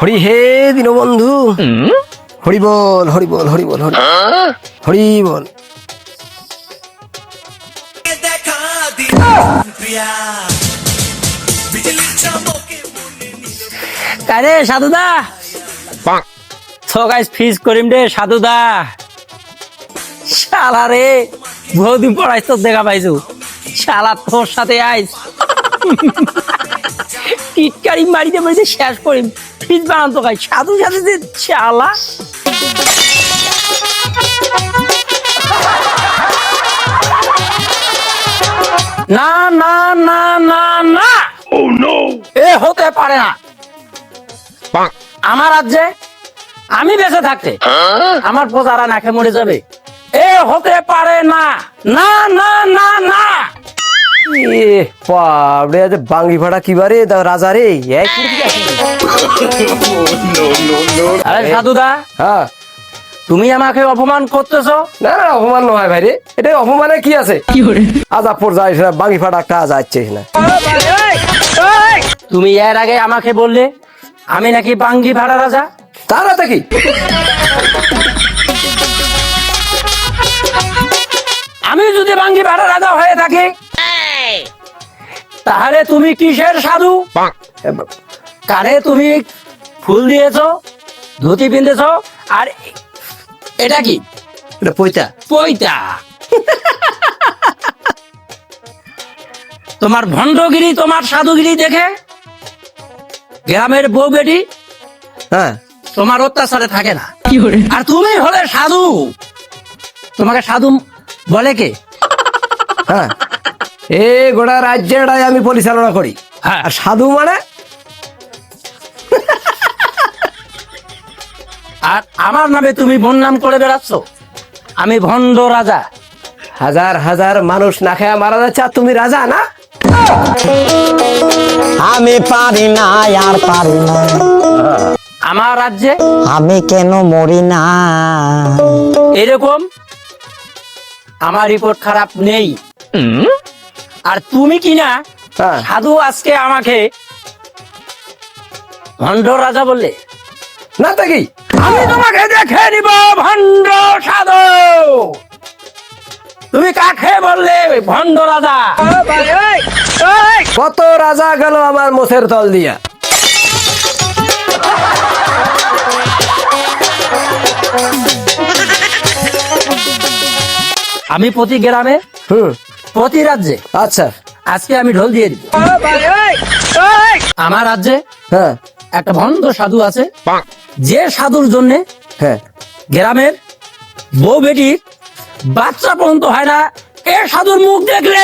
হরি হে দীনবন্ধু। হরি বল হরি বল হরি বল, হরি হরি বল। কারে সাধুদা? সো গাইস ফিজ করিম রে সাধুদা। শালা রে, বহুদিন তোর দেখা পাইছো। শালা তোর সাথে আইস। টিটকারি মারিতে মারিতে শেষ করিম ফিজ বানান তো গাই সাধু সাথে যে শালা। না না না না না। এ হতে পারে না। আমার রাজ্যে আমি বেঁচে থাকতে আমার প্রজারা নাকে মরে যাবে। এ হতে পারে না। না না না না। বাবরে আজ বাঙ্গি ভাড়া কি বারে? দা রাজা রে এক কি? আরে সাধুদা হ্যাঁ। তুমি আমাকে অপমান করতেছো? না না অপমান নয় ভাই রে এটা অপমানে কি আছে? আজাপুর যাই বাঙ্গি ফাটা একটা যাচ্ছে না তুমি এর আগে আমাকে বললে আমি নাকি বাঙ্গি ভাড়া রাজা? তারা তো কি? আমি যদি বাঙ্গি ভাড়া রাজা হয়ে থাকি তাহলে তুমি কিসের সাধু? কানে তুমি ফুল দিয়েছ ধুতি পিনতেছো আর এটা কি? এটা পয়তা পৈতা। তোমার ভণ্ডগিরি তোমার সাধুগিরি দেখে গ্রামের বউ বেটি হ্যাঁ। তোমার অত্যাচারে থাকে না। আর তুমি হলে সাধু। তোমাকে সাধু বলে কে? হ্যাঁ। এ গোটা রাজ্যটাই আমি পরিচালনা করি। হ্যাঁ। আর সাধু মানে? আর আমার নামে তুমি বন্যাম করে বেড়াচ্ছ? আমি ভণ্ড রাজা। হাজার হাজার মানুষ না খেয়ে মারা যাচ্ছে আর তুমি রাজা না? আমি পারি না আর পারি না। আমার রাজ্যে? আমি কেন মরি না? এরকম? আমার রিপোর্ট খারাপ নেই। আর তুমি কি না হ্যাঁ। সাধু আজকে আমাকে ভণ্ড রাজা বললে। না তো কি? আমি তোমাকে দেখে নিব ভণ্ড সাধু। তুমি কাকে বললে ভণ্ড রাজা? কত রাজা গেল আমার মোছের তল দিয়া। আমি প্রতি গ্রামে হুম। প্রতি রাজ্যে। আচ্ছা। আজকে আমি ঢোল দিয়ে দিব। আমার রাজ্যে হ্যাঁ। একটা ভণ্ড সাধু আছে। যে সাধুর জন্য হ্যাঁ। গ্রামের বউ বেটির বাচ্চা পর্যন্ত হয় না এ সাধুর মুখ দেখলে!